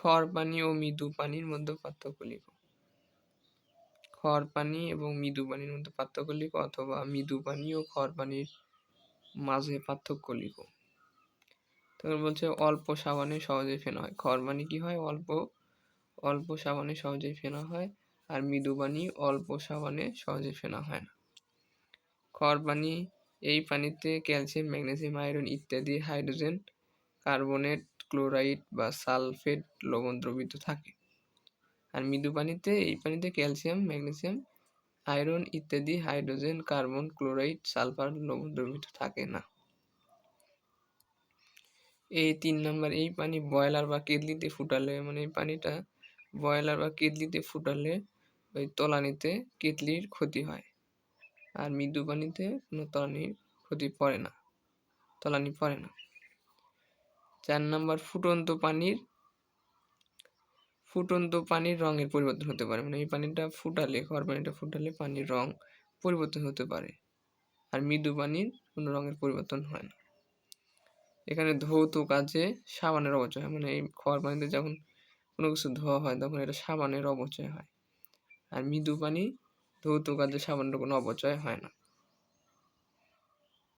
খড় পানি ও মৃদু পানির মধ্যে পার্থক্য লিখো। খড় পানি এবং মৃদু পানির মধ্যে পার্থক্য লিখো অথবা মৃদু পানি ও খড় পানির মাঝে পার্থক্য লিখো। তারপর বলছে অল্প সাবানে সহজেই ফেনা হয়। খড় পানি কি হয়? অল্প অল্প সাবানে সহজেই ফেনা হয় আর মৃদু পানি অল্প সাবানে সহজে ফেনা হয় না। খড় পানি, এই পানিতে ক্যালসিয়াম, ম্যাগনেসিয়াম, আয়রন ইত্যাদি, হাইড্রোজেন, কার্বনেট ক্লোরাইড বা সালফেট লবণ দ্রবীভূত থাকে। আর মৃদু পানিতে, এই পানিতে ক্যালসিয়াম, ম্যাগনেসিয়াম, আয়রন ইত্যাদি, হাইড্রোজেন, কার্বন, ক্লোরাইড, সালফার লবণ দ্রবীভূত থাকে না। এই তিন নাম্বার, এই পানি বয়লার বা কেতলিতে ফুটালে মানে এই পানিটা বয়লার বা কেতলিতে ফুটালে ওই তলানিতে কেতলির ক্ষতি হয়। আর মৃদু পানিতে কোনো তলানির ক্ষতি পড়ে না, তলানি পড়ে না। চার নাম্বার ফুটন্ত পানির ফুটন্ত পানির রঙের পরিবর্তন হতে পারে। মানে এই পানিটা ফুটালে খাওয়ার পানিটা ফুটালে পানির রং পরিবর্তন হতে পারে। আর মৃদু পানির কোনো রঙের পরিবর্তন হয় না। এখানে ধৌত কাজে সাবানের অবচয় হয়। মানে এই খাওয়ার পানিতে যখন কোনো কিছু ধোয়া হয়, তখন এটা সাবানের অবচয় হয়। আর মৃদু পানি ধৌত কাজে সাবানের কোনো অপচয় হয় না।